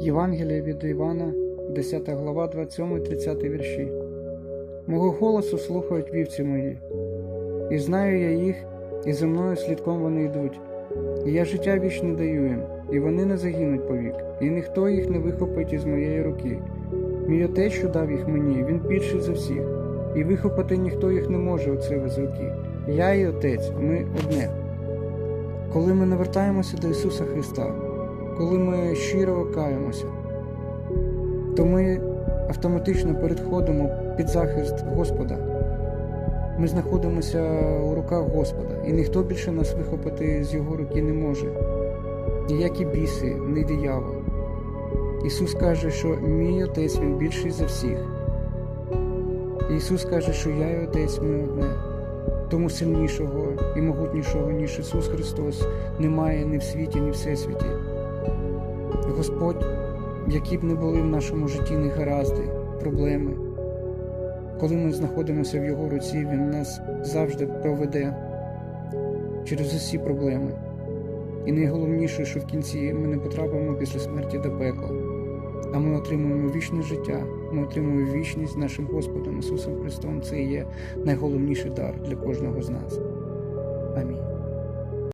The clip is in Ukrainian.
Євангелія від Івана, 10 глава, 27-30 вірші. Мого голосу слухають вівці мої, і знаю я їх, і за мною слідком вони йдуть. І я життя вічне даю їм, і вони не загинуть повік, і ніхто їх не вихопить із моєї руки. Мій отець, що дав їх мені, він більший за всіх, і вихопити ніхто їх не може у це з руки. Я і отець, ми одне. Коли ми навертаємося до Ісуса Христа, коли ми щиро каємося, то ми автоматично переходимо під захист Господа. Ми знаходимося у руках Господа, і ніхто більше нас вихопити з Його руки не може. Ніякі біси, ні диявол. Ісус каже, що мій отець він більший за всіх. Ісус каже, що я і отець ми одне. Тому сильнішого і могутнішого, ніж Ісус Христос, немає ні в світі, ні в всесвіті. Господь, які б не були в нашому житті негаразди, проблеми, коли ми знаходимося в Його руці, Він нас завжди проведе через усі проблеми. І найголовніше, що в кінці ми не потрапимо після смерті до пекла, а ми отримуємо вічне життя, ми отримуємо вічність з нашим Господом Ісусом Христом. Це є найголовніший дар для кожного з нас. Амінь.